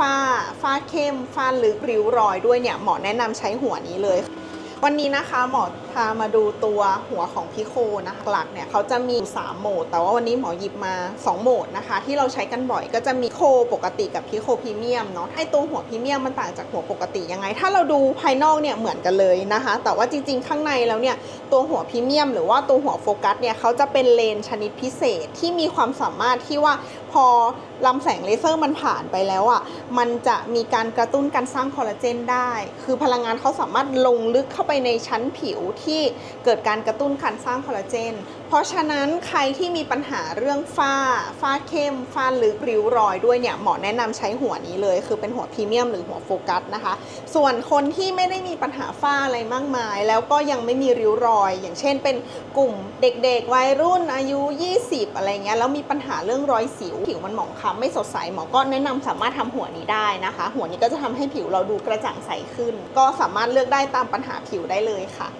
ฝ้า ฝ้าเข้ม ฝ้าลึกริ้วรอยด้วยเนี่ยหมอแนะนำใช้หัวนี้เลย วันนี้นะคะหมอพามาดูตัวหัวของพิโคนะหลักเนี่ยเขาจะมี 3 โหมด แต่ว่าวันนี้หมอหยิบมา 2 โหมดนะคะ ที่เราใช้กันบ่อยก็จะมีโคปกติกับพิโคพรีเมียมเนาะไอตัวหัวพรีเมียมมันต่างจากหัวปกติยังไง ถ้าเราดูภายนอกเนี่ยเหมือนกันเลยนะคะ แต่ว่าจริง ๆ ข้างในแล้วเนี่ยตัวหัวพรีเมียม หรือว่าตัวหัวโฟกัสเนี่ยเขาจะเป็นเลนชนิดพิเศษที่มีความสามารถที่ว่า พอลำแสงเลเซอร์มันผ่านไปแล้วอะ่ะมันจะมีการกระตุ้นการสร้างคอลลาเจนได้ คือพลังงานเขาสามารถลงลึกเข้าไปในชั้นผิวที่เกิดการกระตุ้นการสร้างคอลลาเจน เพราะฉะนั้นใครที่มีปัญหาเรื่องฝ้า ฝ้าเข้ม ฝ้าลึกริ้วรอยด้วยเนี่ยหมอแนะนำใช้หัวนี้เลย คือเป็นหัวพรีเมียมหรือหัวโฟกัสนะคะ ส่วนคนที่ไม่ได้มีปัญหาฝ้าอะไรมากมาย แล้วก็ยังไม่มีริ้วรอย อย่างเช่น เป็นกลุ่มเด็กๆ วัยรุ่นอายุ 20 อะไรเงี้ยแล้วมีปัญหาเรื่องรอยสิว ผิวมันหมองคล้ำไม่สดใสหมอก็แนะนำสามารถทำหัวนี้ได้นะคะ หัวนี้ก็จะทำให้ผิวเราดูกระจ่างใสขึ้น ก็สามารถเลือกได้ตามปัญหาผิวได้เลยค่ะ